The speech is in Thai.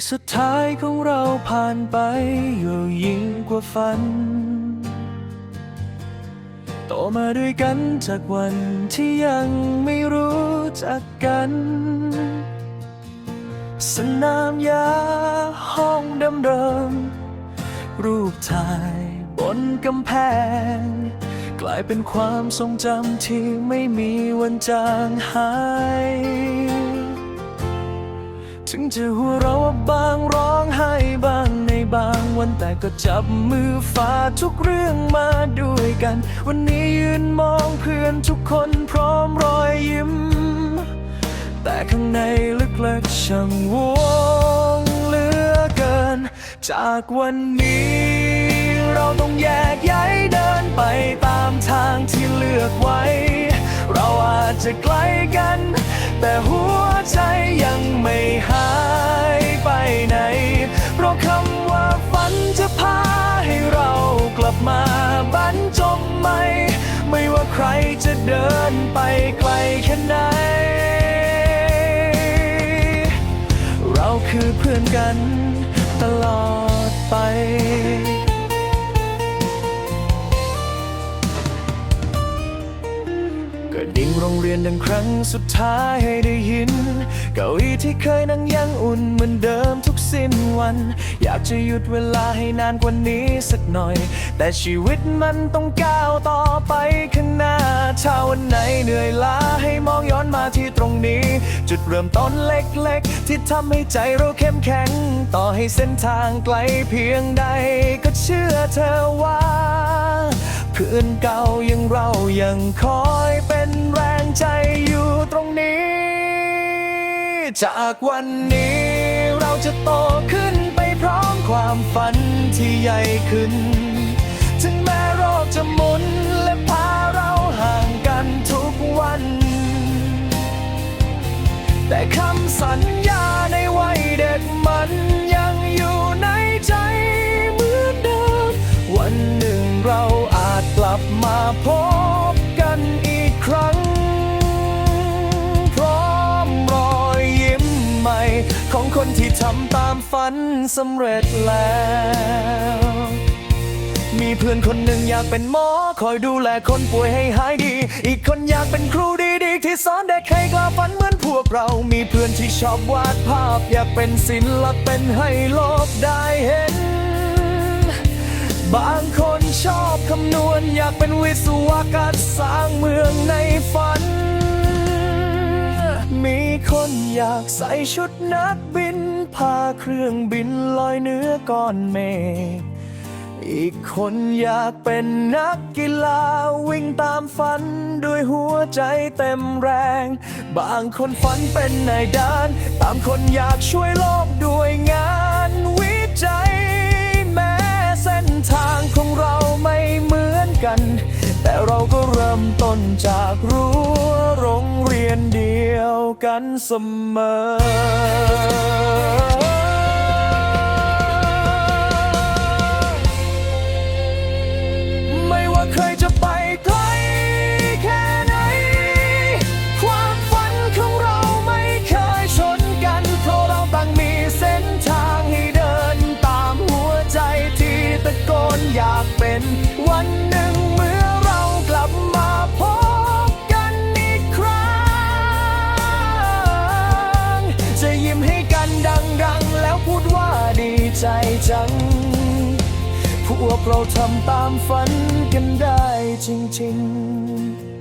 ปีสุดท้ายของเราผ่านไปอยู่ยิ่งกว่าฝัน โตมาด้วยกันจากวันที่ยังไม่รู้จักกัน สนามยาห้องเดิมๆรูปถ่ายบนกำแพง กลายเป็นความทรงจำที่ไม่มีวันจางหาย ถึงจะหัวเราะบ้างร้องไห้บ้างในบางวันแต่ก็จับมือฝ่าทุกเรื่องมาด้วยกัน วันนี้ยืนมองเพื่อนทุกคนพร้อมรอยยิ้ม แต่ข้างในลึกๆช่างวงเหลือเกิน จากวันนี้ เราต้องแยกย้ายเดินไปตามทางที่เลือกไว้ จะไกลกัน แต่หัวใจยังไม่หายไปไหน เพราะคำว่าฝันจะพาให้เรากลับมาบรรจบใหม่ไม่ว่าใครจะเดินไปไกลแค่ไหน เราคือเพื่อนกันตลอด เรียนดังครั้งสุดท้ายให้ได้ยิน เก้าอี้ที่เคยนั่งยังอุ่นเหมือนเดิมทุกสิ้นวัน อยากจะหยุดเวลาให้นานกว่านี้สักหน่อย แต่ชีวิตมันต้องก้าวต่อไปข้างหน้าถ้าวันไหนเหนื่อยล้าให้มองย้อนมาที่ตรงนี้ จุดเริ่มต้นเล็กๆ ที่ทำให้ใจเราเข้มแข็ง ต่อให้เส้นทางไกลเพียงใด ก็เชื่อเธอว่าเพื่อนเก่ายังเรายังคอยเป็นแรง ใจอยู่ตรงนี้ จากวันนี้เราจะโตขึ้นไปพร้อมความฝันที่ใหญ่ขึ้น ถึงแม้โรคจะหมุนและพาเราห่างกันทุกวัน แต่คำสัญญา ตามฝันสำเร็จแล้ว มีเพื่อนคนหนึ่งอยากเป็นหมอ คอยดูแลคนป่วยให้หายดี อีกคนอยากเป็นครูดีๆที่สอนเด็กให้กล้าฝันเหมือนพวกเรา มีเพื่อนที่ชอบวาดภาพ อยากเป็นศิลปินให้โลกได้เห็น บางคนชอบคำนวณ อยากเป็นวิศวกรสร้างเมืองในฝัน มีคนอยากใส่ชุดนักบิน พาเครื่องบินลอยเหนือก้อนเมฆอีกคนอยากเป็นนักกีฬาวิ่งตามฝันด้วยหัวใจเต็มแรง บางคนฝันเป็นนายด้าน ตามคนอยากช่วยโลกด้วยงานวิจัย แม้เส้นทางของเราไม่เหมือนกัน แต่เราก็เริ่มต้นจากรั้ กันเสมอไม่ว่าใครจะไปไกลแค่ไหน ความฝันของเราไม่เคยชนกัน เพราะเราต่างมีเส้นทางให้เดินตามหัวใจที่ตะโกนอยากเป็นวัน ใจจัง พวกเราทำตามฝันกันได้จริง ๆ